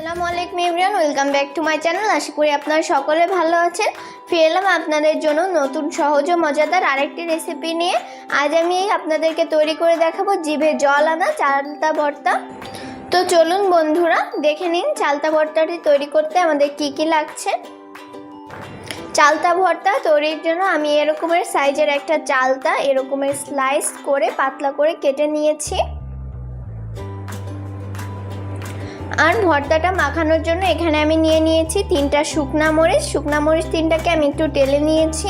আসসালামু আলাইকুম everyone, welcome back to my channel. আশা করি আপনারা সকলে ভালো আছেন। ফিরে এলাম আপনাদের জন্য নতুন, সহজ ও মজাদার আরেকটি রেসিপি নিয়ে। আজ আমি আপনাদেরকে তৈরি করে দেখাবো জিভে জল আনা চালতা ভর্তা। তো চলুন বন্ধুরা, দেখে নিন চালতা ভর্তাটি তৈরি করতে আমাদের কি কি লাগছে। চালতা ভর্তা তৈরির জন্য আমি এরকমের সাইজের একটা চালতা, এরকমের স্লাইস করে, পাতলা করে কেটে নিয়েছি। আর ভর্তাটা মাখানোর জন্য এখানে আমি নিয়ে নিয়েছি তিনটা শুকনা মরিচ। শুকনা মরিচ তিনটাকে আমি একটু টেলে নিয়েছি।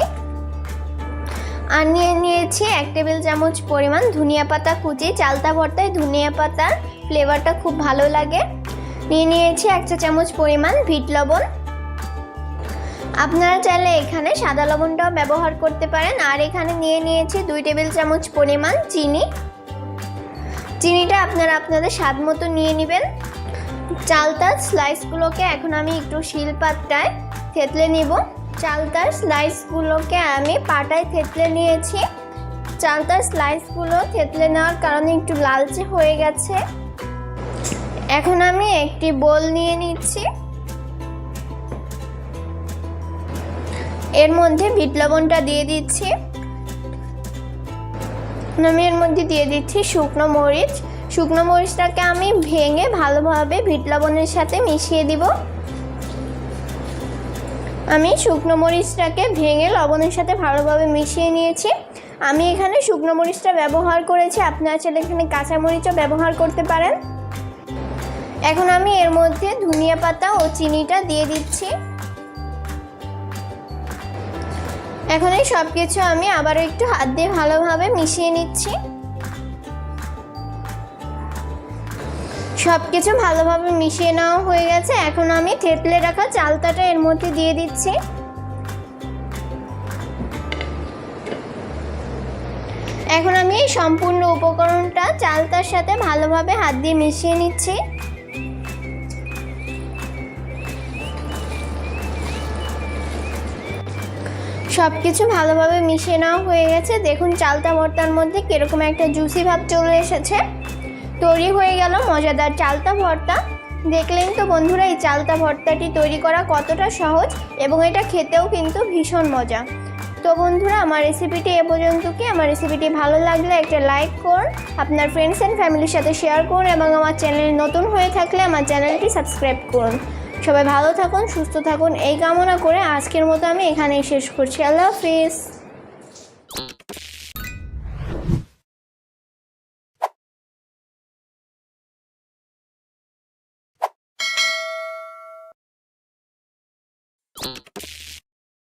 আর নিয়ে নিয়েছি এক টেবিল চামচ পরিমাণ ধনিয়া পাতা কুচি। চালতা ভর্তায় ধনিয়া পাতার ফ্লেভারটা খুব ভালো লাগে। নিয়ে নিয়েছি এক চা চামচ পরিমাণ ভিট লবণ। আপনারা চাইলে এখানে সাদা লবণটাও ব্যবহার করতে পারেন। আর এখানে নিয়ে নিয়েছি দুই টেবিল চামচ পরিমাণ চিনি। চিনিটা আপনারা আপনাদের স্বাদ মতো নিয়ে নেবেন। চালতার স্লাইসগুলোকে এখন আমি একটু শিল শিলপাটায় থেতলে নিব। চালতার স্লাইসগুলোকে আমি পাটায় থেতলে নিয়েছি। চালতার স্লাইসগুলো থেতলে নেওয়ার কারণে একটু লালচে হয়ে গেছে। এখন আমি একটি বোল নিয়ে নিচ্ছি। এর মধ্যে বিট লবণটা দিয়ে দিচ্ছি। আমি এর মধ্যে দিয়ে দিচ্ছি শুকনো মরিচ। শুকনো মরিচটাকে আমি ভেঙে ভালোভাবে ভিট লবণের সাথে মিশিয়ে দিব। আমি শুকনো মরিচটাকে ভেঙে লবণের সাথে ভালোভাবে মিশিয়ে নিয়েছি। আমি এখানে শুকনো মরিচটা ব্যবহার করেছি। আপনারা চাইলে এখানে কাঁচা মরিচও ব্যবহার করতে পারেন। এখন আমি এর মধ্যে ধনিয়া পাতা ও চিনিটা দিয়ে দিচ্ছি। এখন এই সব কিছু আমি আবারও একটু হাত দিয়ে ভালোভাবে মিশিয়ে নিচ্ছি। সব কিছু ভালোভাবে মিশিয়ে নেওয়া হয়ে গেছে। এখন আমি থেতলে রাখা চালতাটা এর মধ্যে দিয়ে দিচ্ছি। এখন আমি এই সম্পূর্ণ উপকরণটা চালতার সাথে ভালোভাবে হাত দিয়ে মিশিয়ে নিচ্ছি। সব কিছু ভালোভাবে মিশিয়ে নেওয়া হয়ে গেছে। দেখুন চালতা ভর্তার মধ্যে কীরকম একটা জুসি ভাব চলে এসেছে। তৈরি হয়ে গেল মজাদার চালতা ভর্তা। দেখলেন তো বন্ধুরা, এই চালতা ভর্তাটি তৈরি করা কতটা সহজ এবং এটা খেতেও কিন্তু ভীষণ মজা। তো বন্ধুরা, আমার রেসিপিটি এ পর্যন্ত কি আমার রেসিপিটি ভালো লাগলে একটা লাইক করুন, আপনার ফ্রেন্ডস অ্যান্ড ফ্যামিলির সাথে শেয়ার করুন এবং আমার চ্যানেল নতুন হয়ে থাকলে আমার চ্যানেলটি সাবস্ক্রাইব করুন। সবাই ভালো থাকুন, সুস্থ থাকুন, এই কামনা করে আজকের মতো আমি এখানেই শেষ করছি। আল্লাহ হাফিজ। you.